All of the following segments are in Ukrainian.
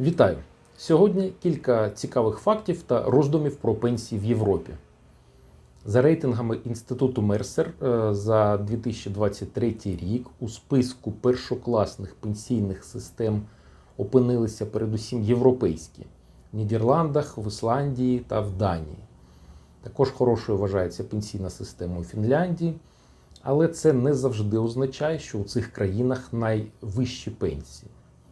Вітаю! Сьогодні кілька цікавих фактів та роздумів про пенсії в Європі. За рейтингами Інституту Мерсер е, за 2023 рік у списку першокласних пенсійних систем опинилися передусім європейські в Нідерландах, в Ісландії та в Данії. Також хорошою вважається пенсійна система у Фінляндії, але це не завжди означає, що у цих країнах найвищі пенсії.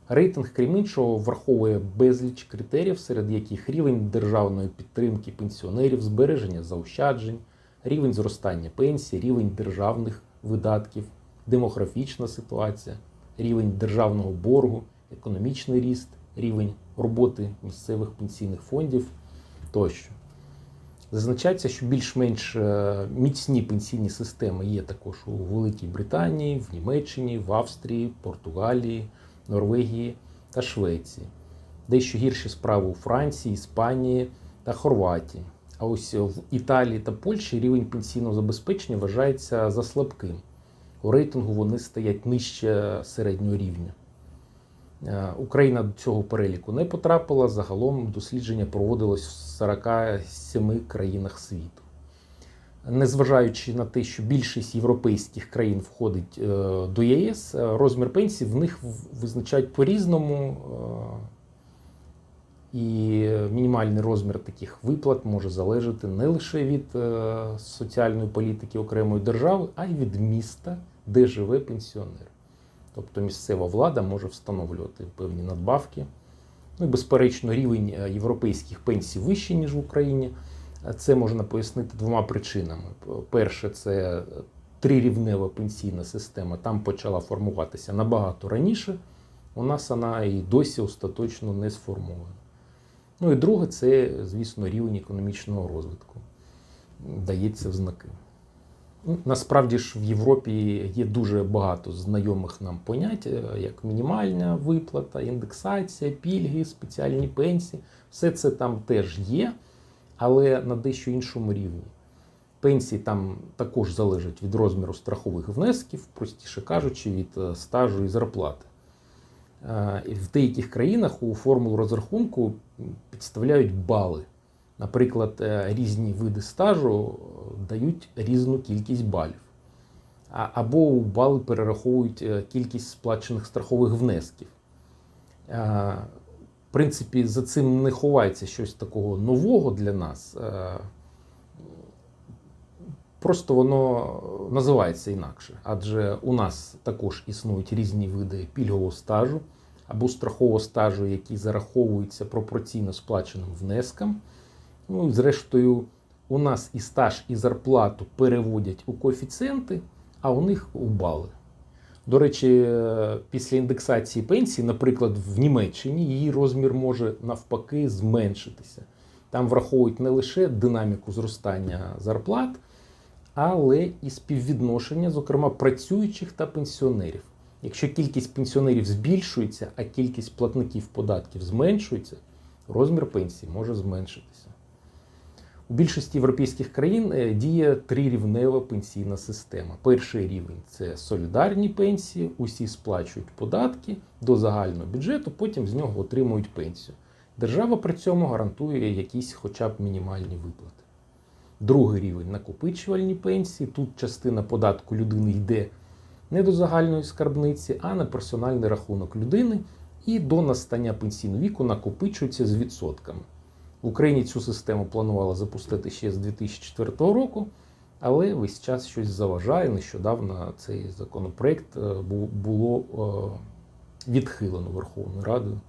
Рейтинг, крім іншого, враховує безліч критеріїв, серед яких рівень державної підтримки пенсіонерів, збереження заощаджень, рівень зростання пенсій, рівень державних видатків, демографічна ситуація, рівень державного боргу, економічний ріст, рівень роботи місцевих пенсійних фондів тощо. Зазначається, що більш-менш е, міцні пенсійні системи є також у Великій Британії, в Німеччині, в Австрії, Португалії, Норвегії та Швеції. Дещо гірші справи у Франції, Іспанії та Хорватії. А ось в Італії та Польщі рівень пенсійного забезпечення вважається за слабким. У рейтингу вони стоять нижче середнього рівня. Е, Україна до цього переліку не потрапила. Загалом дослідження проводилось в 47 країнах світу. Незважаючи на те, що більшість європейських країн входить е, до ЄС, е, розмір пенсій в них визначають по-різному. е, І мінімальний розмір таких виплат може залежати не лише від соціальної політики окремої держави, а й від міста, де живе пенсіонер. Тобто місцева влада може встановлювати певні надбавки. Ну і безперечно, рівень європейських пенсій вищий, ніж в Україні. Це можна пояснити двома причинами. Перше, це трирівнева пенсійна система. Там почала формуватися набагато раніше. У нас вона і досі остаточно не сформована. Ну і друге, це, звісно, рівень економічного розвитку. Дається в знаки. Ну, Насправді ж в Європі є дуже багато знайомих нам понять, е, як мінімальна виплата, індексація, пільги, спеціальні пенсії. Все це там теж є, але на дещо іншому рівні. Пенсії там також залежать від розміру страхових внесків, простіше кажучи, від е, стажу і зарплати. Е, В деяких країнах у формулу розрахунку підставляють бали. Наприклад, е, різні види стажу дають різну кількість балів. Або у бали перераховують кількість сплачених страхових внесків. Принципі, за цим не ховається щось такого нового для нас. Е, Просто воно називається інакше. Адже у нас також існують різні види пільгового стажу або страхового стажу, які зараховуються пропорційно сплаченим внескам. Ну і зрештою, у нас і стаж, і зарплату переводять у коефіцієнти, а у них у бали. До речі, е, після індексації пенсії, наприклад, в Німеччині її розмір може навпаки зменшитися. Там враховують не лише динаміку зростання зарплат, але і співвідношення, зокрема, працюючих та пенсіонерів. Якщо кількість пенсіонерів збільшується, а кількість платників податків зменшується, розмір пенсії може зменшитися. У більшості європейських країн е, діє трирівнева пенсійна система. Перший рівень це солідарні пенсії, усі сплачують податки до загального бюджету, потім з нього отримують пенсію. Держава при цьому гарантує якісь хоча б мінімальні виплати. Другий рівень накопичувальні пенсії. Тут частина податку людини йде не до загальної скарбниці, а на персональний рахунок людини і до настання пенсійного віку накопичується з відсотками. В Україні цю систему планували запустити ще з 2004 року, але весь час щось заважає. Нещодавно цей законопроект е, було е, відхилено Верховною Радою.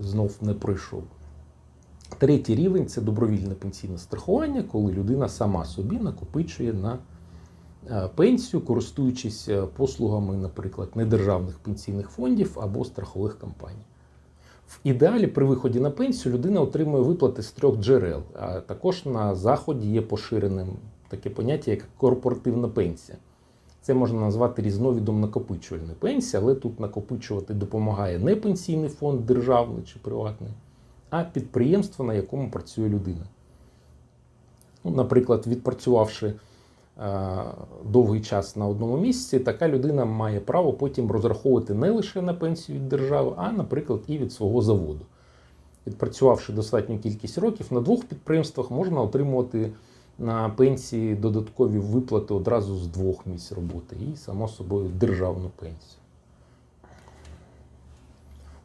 Знов не пройшов. Третій рівень це добровільне пенсійне страхування, коли людина сама собі накопичує на е, пенсію, користуючись послугами, наприклад, недержавних пенсійних фондів або страхових компаній. В ідеалі при виході на пенсію людина отримує виплати з трьох джерел. А також на заході є поширеним таке поняття, як корпоративна пенсія. Це можна назвати різновидом накопичувальної пенсії, але тут накопичувати допомагає не пенсійний фонд державний чи приватний, а підприємство, на якому працює людина. Ну, наприклад, відпрацювавши довгий час на одному місці, така людина має право потім розраховувати не лише на пенсію від держави, а, наприклад, і від свого заводу. Відпрацювавши достатню кількість років на двох підприємствах, можна отримувати на пенсії додаткові виплати одразу з двох місць роботи і, само собою, державну пенсію.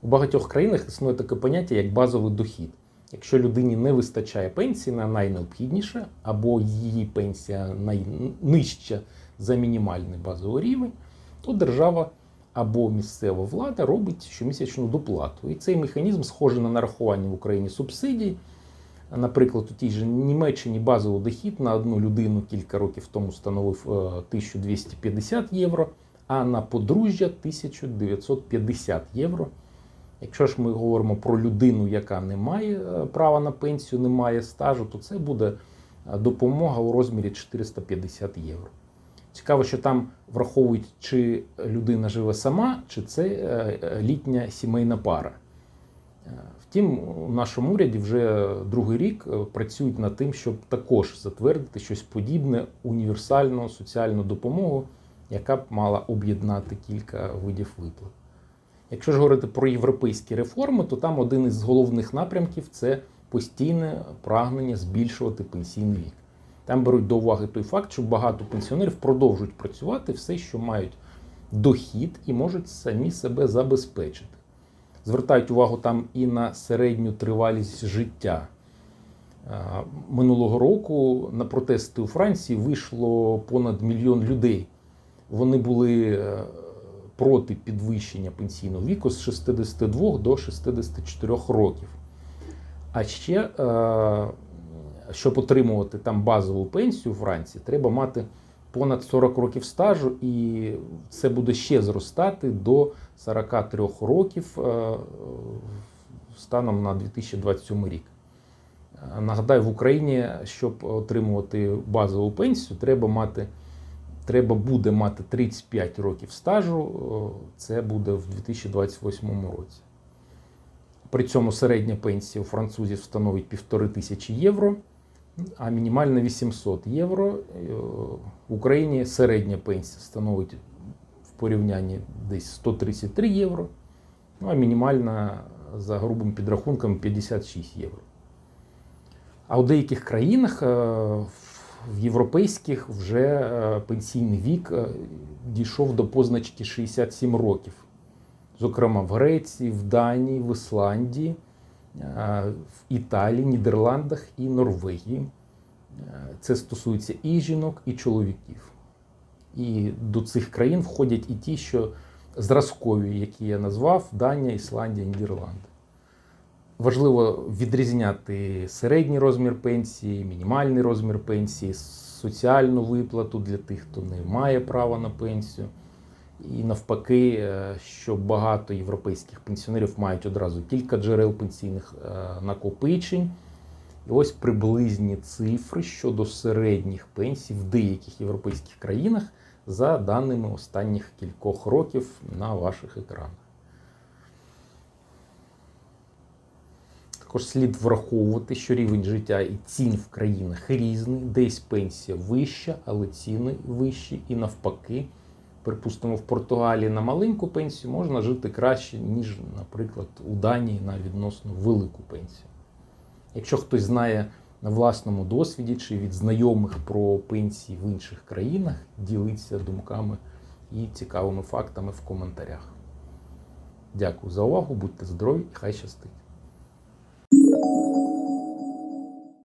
У багатьох країнах існує таке поняття як базовий дохід. Якщо людині не вистачає пенсії на найнеобхідніше, або її пенсія найнижча за мінімальний базовий рівень, то держава або місцева влада робить щомісячну доплату. І цей механізм схожий на нарахування в Україні субсидій. Наприклад, у тій же Німеччині базовий дохід на одну людину кілька років тому становив е, 1250 євро, а на подружжя 1950 євро. Якщо ж ми говоримо про людину, яка не має е, права на пенсію, не має стажу, то це буде е, допомога у розмірі 450 євро. Цікаво, що там враховують, чи людина живе сама, чи це е, літня сімейна пара. Втім, у нашому уряді вже другий рік працюють над тим, щоб також затвердити щось подібне універсальну соціальну допомогу, яка б мала об'єднати кілька видів виплат. Якщо ж говорити про європейські реформи, то там один із головних напрямків це постійне прагнення збільшувати пенсійний вік. Там беруть до уваги той факт, що багато пенсіонерів продовжують працювати все, що мають дохід і можуть самі себе забезпечити. Звертають увагу там і на середню тривалість життя. Минулого року на протести у Франції вийшло понад мільйон людей. Вони були проти підвищення пенсійного віку з 62 до 64 років. А ще, е, щоб отримувати там базову пенсію у Франції, треба мати понад 40 років стажу, і це буде ще зростати до 43 років е, станом на 2027 рік. Нагадаю, в Україні, щоб отримувати базову пенсію, треба мати треба буде мати 35 років стажу, це буде в 2028 році. При цьому середня пенсія у французів становить 1500 тисячі євро, а мінімальна 800 євро. В Україні середня пенсія становить в порівнянні десь 133 євро, ну а мінімальна за грубим підрахунком 56 євро. А у деяких країнах в європейських вже е, пенсійний вік е, дійшов до позначки 67 років. Зокрема, в Греції, в Данії, в Ісландії, е, в Італії, Нідерландах і Норвегії. Це стосується і жінок, і чоловіків. І до цих країн входять і ті, що зразкові, які я назвав: Данія, Ісландія, Нідерланди. Важливо відрізняти середній розмір пенсії, мінімальний розмір пенсії, соціальну виплату для тих, хто не має права на пенсію. І навпаки, е, що багато європейських пенсіонерів мають одразу кілька джерел пенсійних е, накопичень. І ось приблизні цифри щодо середніх пенсій в деяких європейських країнах за даними останніх кількох років на ваших екранах. Також слід враховувати, що рівень життя і цін в країнах різний, десь пенсія вища, але ціни вищі, і навпаки, припустимо, в Португалії на маленьку пенсію можна жити краще, ніж, наприклад, у Данії на відносно велику пенсію. Якщо хтось знає на власному досвіді чи від знайомих про пенсії в інших країнах, ділиться думками і цікавими фактами в коментарях. Дякую за увагу, будьте здорові і хай щастить! Thank you.